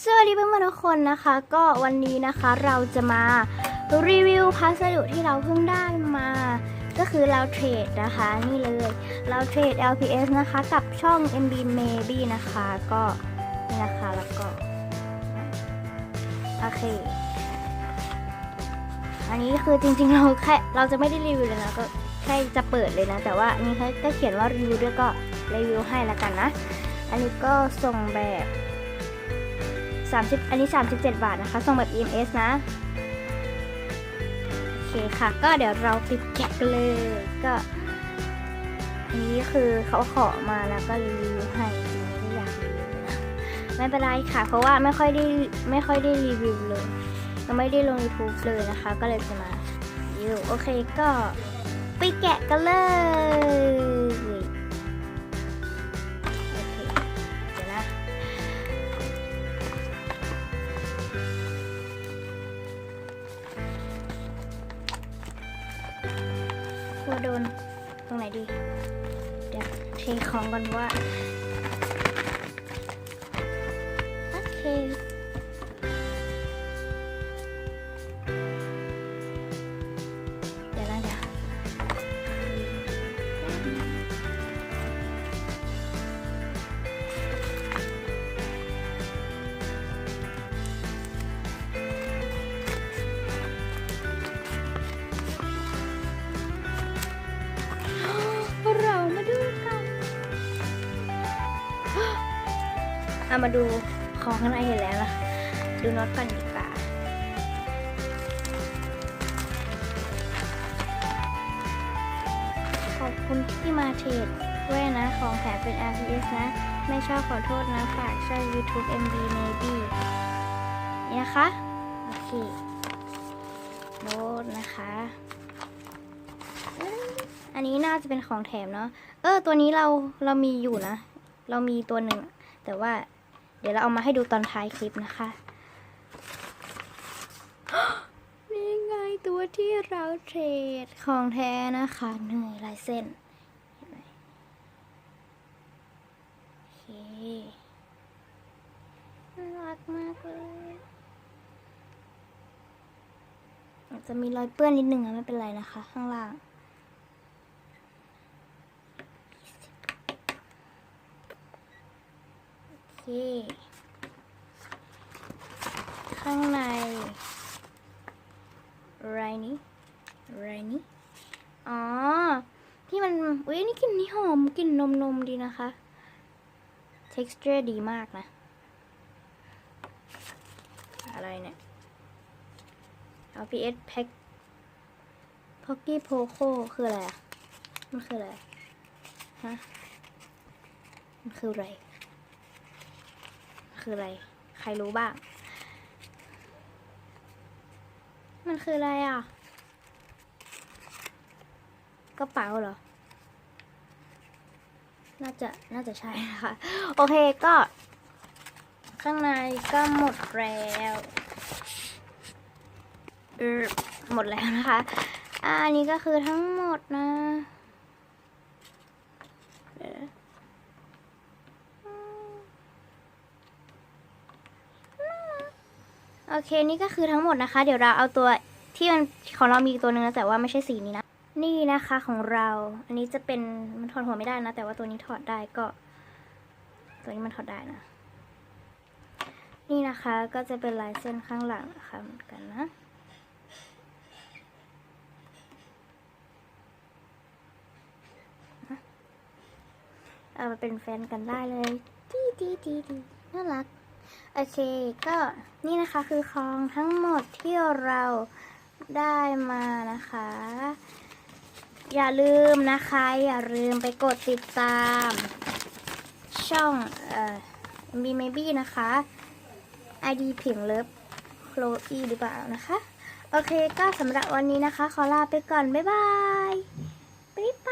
สวัสดีเพื่อนๆทุกคนนะคะ ก็วันนี้นะคะเราจะมารีวิวพัสดุที่เราเพิ่งได้มา ก็คือเราเทรดนะคะนี่เลยเราเทรด LPS นะคะ กับช่อง MB Maybe นะคะก็นี่นะคะแล้วก็โอเค อันนี้คือจริงๆเราแค่เราจะไม่ได้รีวิวเลยนะก็แค่จะเปิดเลยนะ แต่ว่าอันนี้เขาก็เขียนว่ารีวิวด้วยก็รีวิวให้ละกันนะ อันนี้ก็ส่งแบบ 30 อันนี้ 37 บาทนะคะ ส่งแบบ EMS นะ โอเคค่ะ ก็เดี๋ยวเราปิดแกะเลย ก็ อันนี้คือเขาขอมาแล้วก็รีวิวให้จริงๆไม่อยากรีวิวไม่เป็นไรค่ะ เพราะว่าไม่ค่อยได้ไม่ค่อยได้รีวิวเลยยังไม่ได้ลง YouTube เลยนะคะ ก็เลยจะมารีวิวโอเคก็ไปแกะกันเลย กลัวโดนตรงไหนดี เดี๋ยวเทของก่อนว่า โอเค เอามาดูของข้างในเห็นแล้วนะดูน็อตกันดีกว่าขอบคุณที่มาเทรดด้วยนะ ของแถมเป็น RPS นะ ไม่ชอบขอโทษนะฝากช่อง YouTube MB Maybe นี่นะคะ โอเคโน้ตนะคะ อันนี้น่าจะเป็นของแถมเนาะ เออ ตัวนี้เราเรามีอยู่นะ เรามีตัวหนึ่ง แต่ว่า เดี๋ยวเราเอามาให้ดูตอนท้ายคลิปนะคะ นี่ไงตัวที่เราเทรดของแท้นะคะเหนื่อยลายเส้นเห็นไหมโอเคน่ารักมากเลยอาจจะมีรอยเปื้อนนิดนึงอะไม่เป็นไรนะคะ ข้างล่าง โอ เค ข้างในอะไรนี้อะไรนี้อ๋อ ที่มันอุ้ยนี่กลิ่นนี่หอมกลิ่นนมนมดีนะคะ texture ดีมากนะ อะไรเนี่ย LPS Pack Pocky Poco คืออะไรอะ มันคืออะไร ฮะ มันคืออะไร คืออะไร ใครรู้บ้าง มันคืออะไรอะ กระเป๋าเหรอ น่าจะ น่าจะใช่นะคะ โอเคก็ ข้างในก็หมดแล้วหมดแล้วนะคะ อันนี้ก็คือทั้งหมดนะเดี๋ยวนะอืม โอเคนี่ก็คือทั้งหมดนะคะ เดี๋ยวเราเอาตัวที่มันของเรามีอีกตัวหนึงนะแต่ว่าไม่ใช่สีนี้นะ นี่นะคะของเรา อันนี้จะเป็นมันถอดหัวไม่ได้นะ แต่ว่าตัวนี้ถอดได้ก็ ตัวนี้มันถอดได้นะ นี่นะคะก็จะเป็นลายเส้นข้างหลังนะคะเหมือนกันนะเอามาเป็นแฟนกันได้เลยดีดีดีดีน่ารัก โอเค ก็นี่นะคะคือของทั้งหมดที่เราได้มานะคะ อย่าลืมนะคะ อย่าลืมไปกดติดตาม ช่องเอ่อ b maybe นะคะ ID ผิงเลิฟโคลอีหรือเปล่านะคะ โอเคก็สำหรับวันนี้นะคะ ขอลาไปก่อน บ๊ายบาย บ๊ายบาย